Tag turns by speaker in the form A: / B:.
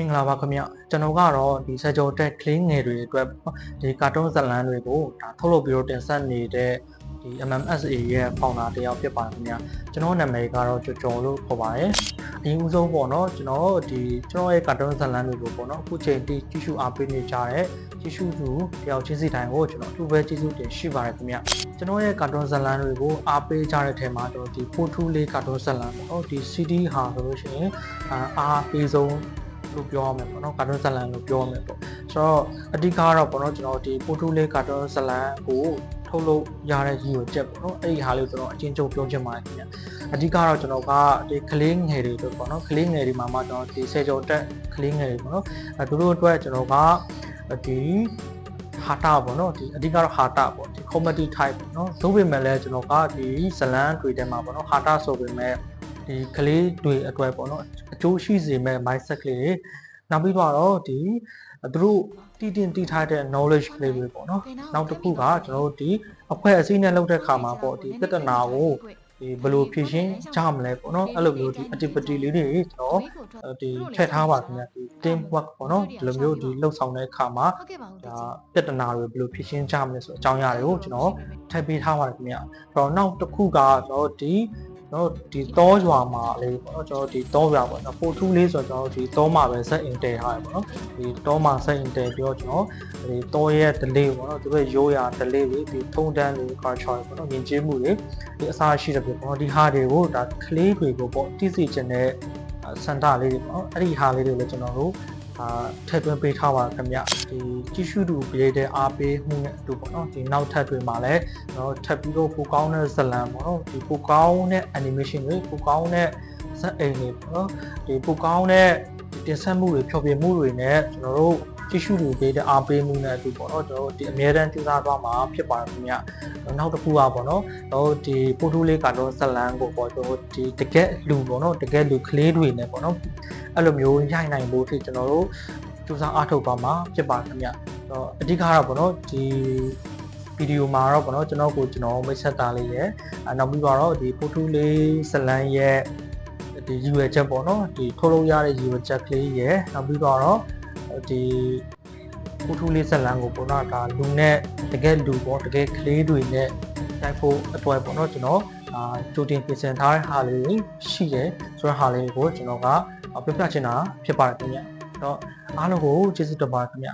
A: မင်္ဂလာပါခင်ဗျကျွန်တော်ကတော့ဒီစကြောတက်ကလင်းငယ်တွေအတွက်ဒီကာတွန်းဇတ်လန်းတွေကိုဒါထုတ်လုပ်ပြီးတော့တင်ဆက်နေတဲ့ဒီ MMSA ရဲ့ founder တယောက်ဖြစ်ပါတယ်ခင်ဗျကျွန်တော်နာမည်ကတော့ကျော်ကျော်လို့ခေါ်ပါတယ်အရင်ဦးဆုံးပေါ့နော်ကျွန်တော်ဒီကျွန်တော်ရဲ့ကာတွန်းဇတ်လန်းတွေကိုပေါ့နော်အခုချိန်ထိကြည့်ရှုအားပေးနေကြတဲ့ကြည့်ရှုသူတယောက်ချင်းစီတိုင်းကိုကျွန်တော်အထူးပဲကျေးဇူးတင်ရှိပါတယ်ခင်ဗျကျွန်တော်ရဲ့ကာတွန်းဇတ်လန်းတွေကိုအားပေးကြတဲ့ထဲမှာတော့ဒီပိုထူးလေးကာတွန်းဇတ်လန်းပေါ့နော်ဒီ CD ဟာဆိုလို့ရှိရင်အားပေးဆုံး လို့ပြောရမယ်ပေါ့နော်ကာတွန်းဇလန်လို့ပြောရမယ်ပေါ့ဆိုတော့အဓိကကတော့ပေါ့နော်ကျွန်တော်ဒီပိုတူလေးကာတွန်းဇလန်ကိုထုတ်လို့ရတဲ့ရည်ရွယ်ချက်ပေါ့နော်အဲ့ဒီဟာလေးကိုကျွန်တော်အချင်းချုပ်ပြောချင်ပါတယ်ခင်ဗျအဓိကတော့ကျွန်တော်ကဒီကလေးငယ်တွေတို့ပေါ့နော်ကလေးငယ်တွေမှာမှကျွန်တော်ဒီဆယ်ကျော်တက်ကလေးငယ်တွေပေါ့နော်အဲသူတို့အတွက်ကျွန်တော်ကဒီဟာတာပေါ့နော်ဒီအဓိကတော့ဟာတာပေါ့ဒီ comedy type ပေါ့နော်သို့ပေမဲ့လည်းကျွန်တော်ကဒီဇလန်တွေထဲမှာပေါ့နော်ဟာတာဆိုပေမဲ့ ဒီကလေးတွေအတွက်ပေါ့နော်အကျိုးရှိစေမဲ့ mindset ကလေးတွေနောက်ပြီးတော့ဒီသူတို့တည်တင်တည်ထားတဲ့ knowledge ကလေးတွေပေါ့နော်နောက်တစ်ခုကကျွန်တော်တို့ဒီအဖွဲ့အစည်းနဲ့လုပ်တဲ့ခါမှာပေါ့ဒီပြဿနာကိုဒီဘယ်လိုဖြေရှင်းကြမလဲပေါ့နော်အဲ့လိုမျိုးဒီ activity လေးတွေကျွန်တော်ဒီထည့်ထားပါခင်ဗျဒီ team work ပေါ့နော်ဒီလိုမျိုးဒီလှုပ်ဆောင်တဲ့အခါမှာ
B: ဟုတ်ကဲ့ပါဦး
A: ဒါပြဿနာတွေဘယ်လိုဖြေရှင်းကြမလဲဆိုအကြောင်းအရာတွေကိုကျွန်တော်ထည့်ပေးထားပါတယ်ခင်ဗျအဲ့တော့နောက်တစ်ခုကကျွန်တော်ဒီ ကျွန်တော်ဒီတောရွာမှာလေးပေါ့နော်ကျွန်တော်ဒီတောရွာပေါ့နော်ပိုထူးလေးဆိုတော့ကျွန်တော်ဒီတောမှာပဲဆက်အင်တယ်ထားရပေါ့နော်ဒီတောမှာဆက်အင်တယ်ပြီးတော့ကျွန်တော်ဒီတောရဲ့ delay ပေါ့နော်သူတို့ရိုးရာ delay လေးဒီထုံတန်းလေး culture ပေါ့နော်မြင်ကျမှုတွေဒီအစားရှိတဲ့ပေါ့နော်ဒီဟာတွေကိုဒါကလေးတွေကိုပေါ့တိစီချင်တဲ့စန္ဒလေးတွေပေါ့နော်အဲ့ဒီဟာလေးတွေလည်းကျွန်တော်တို့ အာထည့်သွင်းပေးထားပါခင်ဗျဒီကြီးစုတူပြည့်တဲ့အားပေးမှုနဲ့အတူပေါ့နော်ဒီနောက်ထပ်တွေမှာလည်းကျွန်တော်ထပ်ပြီးတော့ပိုကောင်းတဲ့ဇလံပေါ့နော်ဒီပိုကောင်းတဲ့ animation တွေပိုကောင်းတဲ့ဇက်အိမ်တွေပေါ့နော်ဒီပိုကောင်းတဲ့တင်ဆက်မှုတွေဖြောပြမှုတွေနဲ့ကျွန်တော်တို့ ကြီးစုတူပြည့်တဲ့အားပေးမှုနဲ့အတူပေါ့နော်ကျွန်တော်တို့ဒီအများတန်းကြိုးစားသွားမှာဖြစ်ပါတယ်ခင်ဗျနောက်တစ်ခုကပေါ့နော်ကျွန်တော်ဒီပို့တူလေးကတော့ဇလံကိုပေါ့ကျွန်တော်ဒီတကက်လူပေါ့နော်တကက်လူကလေးတွေနဲ့ပေါ့နော်အဲ့လိုမျိုးရိုက်နိုင်ဖို့ဖြစ်ကျွန်တော်တို့စူးစမ်းအားထုတ်ပါမှာဖြစ်ပါခင်ဗျ။တော့အဓိကတော့ဗောနော်ဒီဗီဒီယိုမှာတော့ဗောနော်ကျွန်တော်ကိုကျွန်တော်မိတ်ဆက်သားလေးရယ်အနောက်ပြီးတော့ဒီပို့တူလေးဇလန်ရဲ့ဒီရည်ရွယ်ချက်ပေါ့နော်ဒီထုတ်လို့ရတဲ့ရည်ရွယ်ချက်ကလေးရယ်နောက်ပြီးတော့ ဒီပို့တူလေးဇလန်ကိုပေါ့နော်ဒါလူနဲ့တကယ်လူပေါ့တကယ်ကလေးတွေနဲ့တိုက်ဖို့အတွက်ပေါ့နော်ကျွန်တော်အာကြိုတင်ပြင်ဆင်ထားတဲ့ဟာလေးတွေရှိတယ်ဆိုတော့ဟာလေးကိုကျွန်တော်ကပြပြချင်တာဖြစ်ပါတယ်ခင်ဗျ။တော့အားလုံးကိုကျေးဇူးတင်ပါတယ်ခင်ဗျ